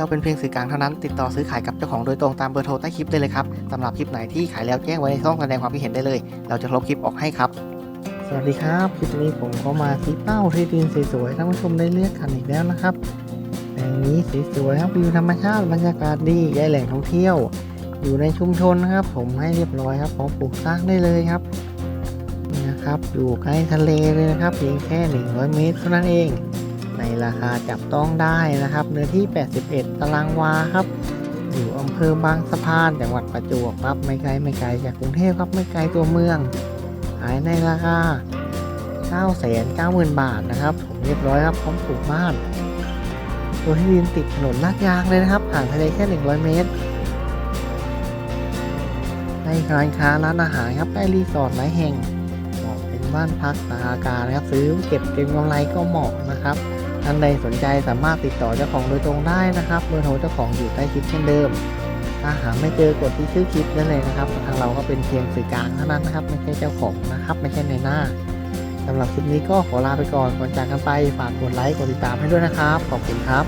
เราเป็นเพียงสื่อกลางเท่านั้น ติดต่อซื้อขายกับเจ้าของโดยตรงตามเบอร์โทรใต้คลิปได้เลยครับสำหรับคลิปไหนที่ขายแล้วแจ้งไว้ในช่องแสดงความคิดเห็นได้เลย เราจะลบคลิปออกให้ครับ สวัสดีครับคลิปนี้ผมก็มาที่เป้าที่ดินสวยๆท่านผู้ชมได้เลือกกันอีกแล้วนะครับแปลงนี้สวยๆครับวิวธรรมชาติบรรยากาศดีใกล้แหล่งท่องเที่ยว อยู่ในชุมชนนะครับ ผมให้เรียบร้อยครับพร้อมปลูกสร้างได้เลยครับนะครับอยู่ใกล้ทะเลเลยนะครับเพียงแค่ 100 เมตรเท่านั้นเอง ราคาจับต้องได้นะครับ เนื้อที่ 81 ตารางวาครับ อยู่อำเภอบางสะพานจังหวัดประจวบครับไม่ไกลไม่ไกลจากกรุงเทพครับไม่ไกลตัวเมือง ขายในราคา 990,000 บาทนะครับผมเรียบร้อยครับพร้อมปลูกบ้าน ตัวที่ดินติดถนนลาดยางเลยนะครับห่างทะเลแค่ 100 เมตรใกล้ร้านค้าร้านอาหารครับใกล้รีสอร์ทหลายแห่งเหมาะเป็นบ้านพักตากอากาศนะครับซื้อเก็บเก็งกำไรก็เหมาะนะครับ ท่านใดสนใจสามารถติดต่อเจ้าของโดยตรงได้นะครับเบอร์โทรเจ้าของอยู่ใต้คลิปเช่นเดิม ถ้าหาไม่เจอกดที่ชื่อคลิปได้เลยนะครับ ทางเราก็เป็นเพียงสื่อกลางเท่านั้นนะครับ ไม่ใช่เจ้าของนะครับ ไม่ใช่ในหน้าสำหรับคลิปนี้ก็ขอลาไปก่อนก่อนจากกันไปฝากกดไลค์กดติดตามให้ด้วยนะครับ ขอบคุณครับ